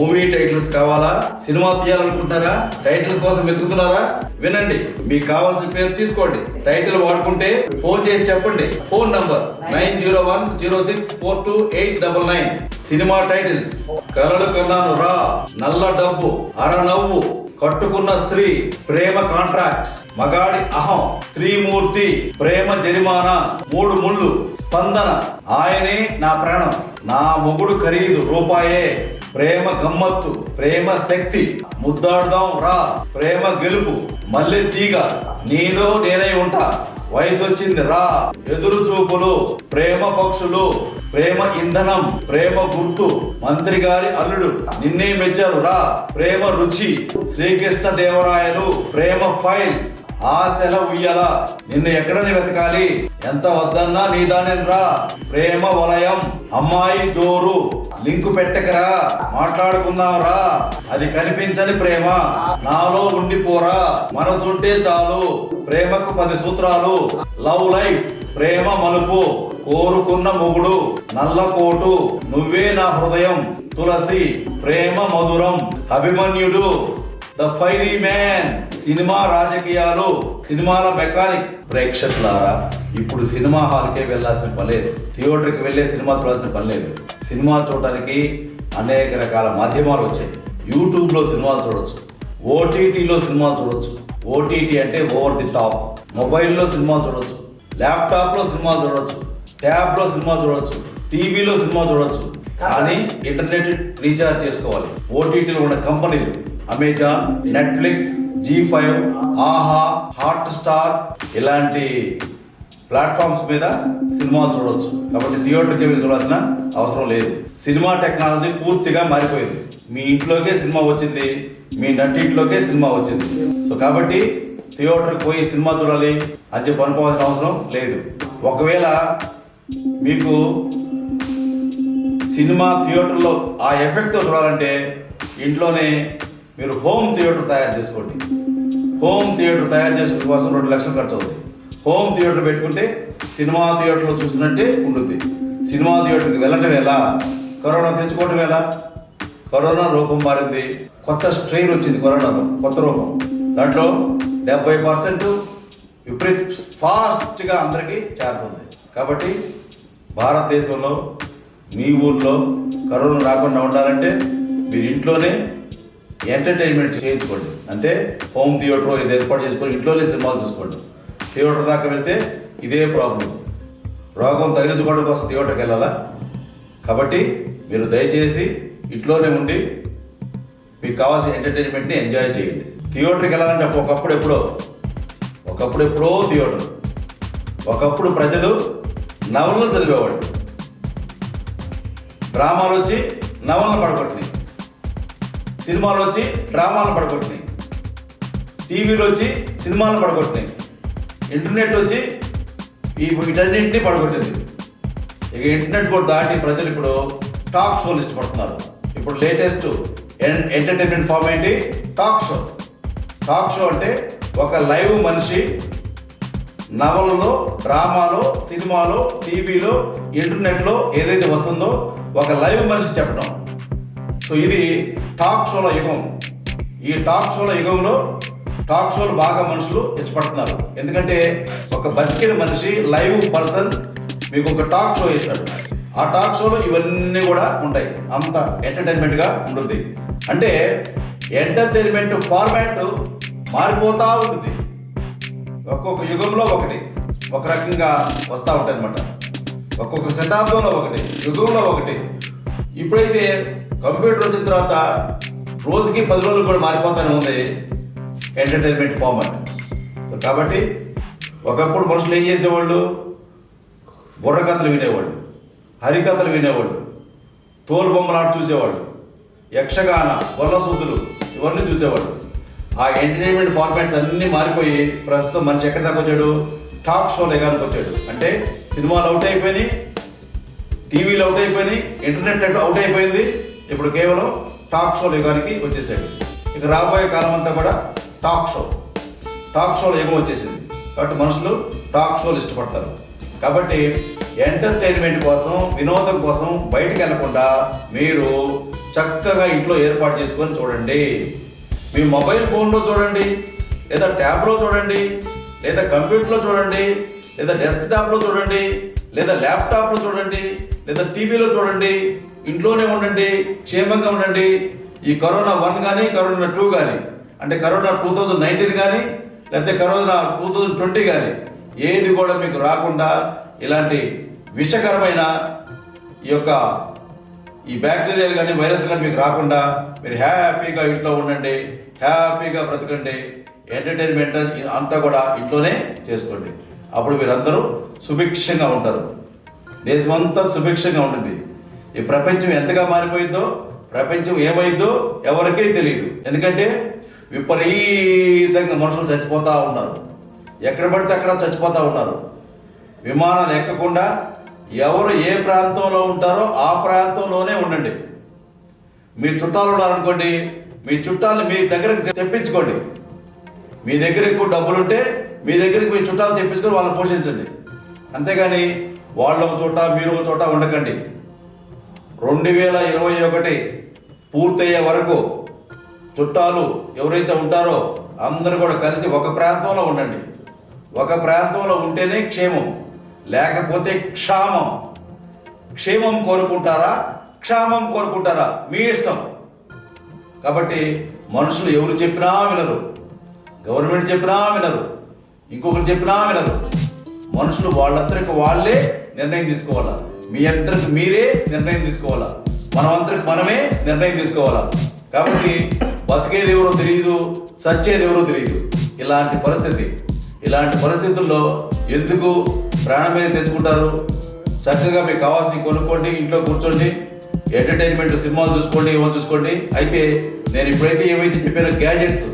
Movie titles కావాలా? Cinema తీయాలనుకుంటున్నారా? Titles కోసం వెతుకుతున్నారా? వినండి. మీకు కావాల్సిన పేరు తీసుకోండి. టైటిల్ వాడుకుంటే ఫోన్ చేసి చెప్పండి. Phone number nine zero one zero six four two eight double nine. Cinema titles. కలలు కన్నాను రా. నల్ల డబ్బు. అర నవ్వు. కట్టుకున్న స్త్రీ ప్రేమ కాంట్రాక్ట్. మగాడి అహం స్త్రీమూర్తి ప్రేమ జరిమానా మూడు ముళ్ళు స్పందన. ఆయనే నా ప్రాణం. నా మొగుడు ఖరీదు రూపాయే. ప్రేమ గమ్మత్తు ప్రేమ శక్తి. ముద్దాడుదాం రా. ప్రేమ గెలుపు. మల్లె తీగ. నీలో నేనై ఉంటా. వయసు వచ్చింది రా ఎదురు చూపులు ప్రేమ పక్షులు ప్రేమ ఇంధనం ప్రేమ గుర్తు మంత్రి గారి అల్లుడు నిన్నే మెచ్చారు రా ప్రేమ రుచి శ్రీకృష్ణ దేవరాయలు ప్రేమ ఫైల్. ఆశల ఉయ్యల నిన్ను ఎక్కడని వెతకాలి. ఎంత వద్దన్నా నీ దానిని రా. ప్రేమ వలయం అమ్మాయి జోరు. లింకు పెట్టకరా. మాట్లాడుకుందాం రా. అది కనిపించని ప్రేమ. నాలో ఉండిపోరా. మనసుంటే చాలు. ప్రేమకు పది సూత్రాలు. లవ్ లైఫ్ ప్రేమ మలుపు. కోరుకున్న మొగుడు నల్ల కోటు. నువ్వే నా హృదయం. తులసి ప్రేమ మధురం. అభిమన్యుడు. ద ఫైరీ మ్యాన్ సినిమా రాజకీయాలు సినిమాల మెకానిక్. ప్రేక్షకులారా ఇప్పుడు సినిమా హాల్కే వెళ్ళాల్సిన పని లేదు. థియేటర్కి వెళ్ళే సినిమా చూడాల్సిన పని లేదు. సినిమా చూడడానికి అనేక రకాల మాధ్యమాలు వచ్చాయి. యూట్యూబ్లో సినిమాలు చూడొచ్చు. ఓటీటీలో సినిమాలు చూడొచ్చు. ఓటీటీ అంటే ఓవర్ ది టాప్. మొబైల్లో సినిమా చూడొచ్చు. ల్యాప్టాప్లో సినిమాలు చూడొచ్చు. ట్యాబ్లో సినిమా చూడొచ్చు. టీవీలో సినిమా చూడొచ్చు. కానీ ఇంటర్నెట్ రీఛార్జ్ చేసుకోవాలి. ఓటీటీలో ఉన్న కంపెనీలు Amazon Netflix Zee five Aha Hotstar ఇలాంటి ప్లాట్ఫామ్స్ మీద సినిమాలు చూడొచ్చు. కాబట్టి థియేటర్కి వెళ్ళి చూడాల్సిన అవసరం లేదు. సినిమా టెక్నాలజీ పూర్తిగా మారిపోయింది. మీ ఇంట్లోకే సినిమా వచ్చింది మీ నటింట్లోకే సినిమా వచ్చింది. సో కాబట్టి థియేటర్కి పోయి సినిమా చూడాలి అని చెప్పి అనుకోవాల్సిన అవసరం లేదు. ఒకవేళ మీకు సినిమా థియేటర్లో ఆ ఎఫెక్ట్తో చూడాలంటే ఇంట్లోనే మీరు హోమ్ థియేటర్ తయారు చేసుకోండి. హోమ్ థియేటర్ తయారు చేసుకునే కోసం రెండు లక్షలు ఖర్చు అవుతుంది హోమ్ థియేటర్ పెట్టుకుంటే సినిమా థియేటర్లో చూసినట్టే ఉంటుంది సినిమా థియేటర్కి వెళ్ళటం ఎలా? కరోనా తెచ్చుకోవటం ఎలా? కరోనా రూపం మారింది. కొత్త స్ట్రెయిన్ వచ్చింది కరోనాలో. కొత్త రూపం. దాంట్లో డెబ్బై పర్సెంట్ విపరీత ఫాస్ట్గా అందరికీ చేరుతుంది కాబట్టి భారతదేశంలో మీ ఊర్లో కరోనా రాకుండా ఉండాలంటే మీరు ఇంట్లోనే ఎంటర్టైన్మెంట్ చేయించుకోండి. అంటే హోమ్ థియేటర్ ఇది ఏర్పాటు చేసుకొని ఇంట్లోనే సినిమాలు చూసుకోండి. థియేటర్ దాకా వెళ్తే ఇదే ప్రాబ్లం రోగం తగిలించుకోవడం కోసం థియేటర్కి వెళ్ళాలా? కాబట్టి మీరు దయచేసి ఇంట్లోనే ఉండి మీకు కావాల్సిన ఎంటర్టైన్మెంట్ని ఎంజాయ్ చేయండి. థియేటర్కి వెళ్ళాలంటే ఒకప్పుడు ఎప్పుడో? ఒకప్పుడు ఎప్పుడో థియేటర్ ఒకప్పుడు ప్రజలు నవలను చదివేవాడు డ్రామాలు వచ్చి నవలను పడగొట్టినాయి సినిమాలు వచ్చి డ్రామాలను పడగొట్టినాయి. టీవీలు వచ్చి సినిమాలను పడగొట్టినాయి. ఇంటర్నెట్ వచ్చి ఈ వీటన్నింటినీ పడగొట్టింది. ఇక ఇంటర్నెట్ కూడా దాటి ప్రజలు ఇప్పుడు టాక్ షోలు ఇష్టపడుతున్నారు ఇప్పుడు లేటెస్ట్ ఎంటర్టైన్మెంట్ ఫామ్ ఏంటి? Talk show. టాక్ షో అంటే ఒక లైవ్ మనిషి నవలలో డ్రామాలో సినిమాలో టీవీలో ఇంటర్నెట్లో ఏదైతే వస్తుందో ఒక లైవ్ మనిషి చెప్పడం. సో ఇది టాక్ షోల యుగం. ఈ టాక్ షోల యుగంలో టాక్ షోలు బాగా మనుషులు ఇష్టపడుతున్నారు. ఎందుకంటే ఒక బతికిన మనిషి లైవ్ పర్సన్ మీకు ఒక టాక్ షో ఇస్తాడు. ఆ టాక్ షోలో ఇవన్నీ కూడా ఉంటాయి. అంత ఎంటర్టైన్మెంట్గా ఉంటుంది. అంటే ఎంటర్టైన్మెంట్ ఫార్మాట్ మారిపోతూ ఉంటుంది. ఒక్కొక్క యుగంలో ఒకటి ఒక రకంగా వస్తూ ఉంటుంది అనమాట ఒక్కొక్క శతాబ్దంలో ఒకటి యుగంలో ఒకటి. ఇప్పుడైతే కంప్యూటర్ వచ్చిన తర్వాత రోజుకి పది రోజులు కూడా మారిపోతానే ఉంది ఎంటర్టైన్మెంట్ ఫార్మాట్. సో కాబట్టి ఒకప్పుడు మనుషులు ఏం చేసేవాళ్ళు? బుర్రకథలు వినేవాళ్ళు హరికథలు వినేవాళ్ళు తోలు బొమ్మలాట చూసేవాళ్ళు యక్షగాన వల్లసూతులు ఇవన్నీ చూసేవాళ్ళు. ఆ ఎంటర్టైన్మెంట్ ఫార్మాట్స్ అన్నీ మారిపోయి ప్రస్తుతం మనిషి ఎక్కడి దాకా వచ్చాడు? టాక్ షో లెగానికి వచ్చాడు. అంటే సినిమాలు అవుట్ అయిపోయినాయి టీవీలు అవుట్ అయిపోయినాయి ఇంటర్నెట్ అవుట్ అయిపోయింది. ఇప్పుడు కేవలం టాక్ షోలు యుగానికి వచ్చేసాడు. ఇక రాబోయే కాలం అంతా కూడా టాక్ షో టాక్ షోలో యుగం వచ్చేసింది. కాబట్టి మనుషులు టాక్ షోలు ఇష్టపడతారు. కాబట్టి ఎంటర్టైన్మెంట్ కోసం వినోదం కోసం బయటకు వెళ్ళకుండా మీరు చక్కగా ఇంట్లో ఏర్పాటు చేసుకొని చూడండి. మీ మొబైల్ ఫోన్లో చూడండి లేదా ట్యాబ్లో చూడండి లేదా కంప్యూటర్లో చూడండి లేదా డెస్క్టాప్లో చూడండి లేదా ల్యాప్టాప్లో చూడండి లేదా టీవీలో చూడండి ఇంట్లోనే ఉండండి క్షేమంగా ఉండండి. ఈ కరోనా వన్ కానీ కరోనా టూ కానీ అంటే కరోనా టూ థౌజండ్ నైన్టీన్ కానీ లేకపోతే కరోనా టూ థౌజండ్ ట్వంటీ కానీ ఏది కూడా మీకు రాకుండా ఇలాంటి విషకరమైన ఈ యొక్క ఈ బ్యాక్టీరియాలు కానీ వైరస్ కానీ మీకు రాకుండా మీరు హ్యాపీగా ఇంట్లో ఉండండి హ్యాపీగా బ్రతకండి. ఎంటర్టైన్మెంట్ అంతా కూడా ఇంట్లోనే చేసుకోండి. అప్పుడు మీరందరూ సుభిక్షంగా ఉంటారు. దేశమంతా సుభిక్షంగా ఉంటుంది ఈ ప్రపంచం ఎంతగా మారిపోయిందో ప్రపంచం ఏమైందో ఎవరికీ తెలియదు ఎందుకంటే విపరీతంగా మనుషులు చచ్చిపోతూ ఉన్నారు. ఎక్కడ పడితే అక్కడ చచ్చిపోతూ ఉన్నారు. విమానాలు ఎక్కకుండా ఎవరు ఏ ప్రాంతంలో ఉంటారో ఆ ప్రాంతంలోనే ఉండండి. మీ చుట్టాలు ఉన్నారనుకోండి మీ చుట్టాలను మీ దగ్గరకు తెప్పించుకోండి. మీ దగ్గర ఎక్కువ డబ్బులు ఉంటే మీ దగ్గరికి మీ చుట్టాలు తెప్పించుకొని వాళ్ళని పోషించండి. అంతేగాని వాళ్ళు ఒక చోట మీరు ఒక చోట ఉండకండి. రెండు వేల ఇరవై ఒకటి పూర్తయ్యే వరకు చుట్టాలు ఎవరైతే ఉంటారో అందరూ కూడా కలిసి ఒక ప్రాంతంలో ఉండండి. ఒక ప్రాంతంలో ఉంటేనే క్షేమం లేకపోతే క్షామం. క్షేమం కోరుకుంటారా? క్షామం కోరుకుంటారా? మీ ఇష్టం. కాబట్టి మనుషులు ఎవరు చెప్పినా వినరు. గవర్నమెంట్ చెప్పినా వినరు. ఇంకొకరు చెప్పినా వినరు. మనుషులు వాళ్ళందరికీ వాళ్ళే నిర్ణయం తీసుకోవాలి? మీ అందరికి మీరే నిర్ణయం తీసుకోవాలా? మనమందరికి మనమే నిర్ణయం తీసుకోవాలా? కాబట్టి బతికేది ఎవరో తెలియదు సచ్చేది ఎవరో తెలియదు ఇలాంటి పరిస్థితి ఇలాంటి పరిస్థితుల్లో ఎందుకు ప్రాణం మీద తెచ్చుకుంటారు? చక్కగా మీకు కావాల్సి కొనుక్కోండి ఇంట్లో కూర్చోండి ఎంటర్టైన్మెంట్ సినిమాలు చూసుకోండి ఏమో చూసుకోండి. అయితే నేను ఇప్పుడైతే ఏవైతే చెప్పిన గ్యాజెట్స్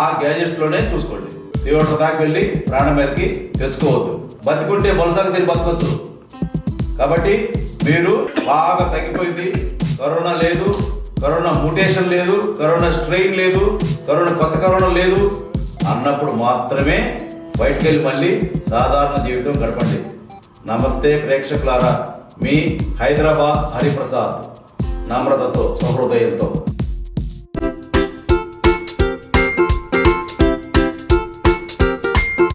ఆ గ్యాజెట్స్లోనే చూసుకోండి. తీవ్రత దాకా వెళ్ళి ప్రాణం మీదకి తెచ్చుకోవద్దు. బతికుంటే బలసాగా తిరిగి బతకొచ్చు? కాబట్టి మీరు బాగా తగ్గిపోయింది. కరోనా లేదు కరోనా మ్యూటేషన్ లేదు కరోనా స్ట్రెయిన్ లేదు కరోనా కొత్త కరోనా లేదు అన్నప్పుడు మాత్రమే బయటకు వెళ్ళి మళ్ళీ సాధారణ జీవితం గడపండి. నమస్తే ప్రేక్షకులారా మీ హైదరాబాద్ హరిప్రసాద్. నమ్రతతో సహృదయంతో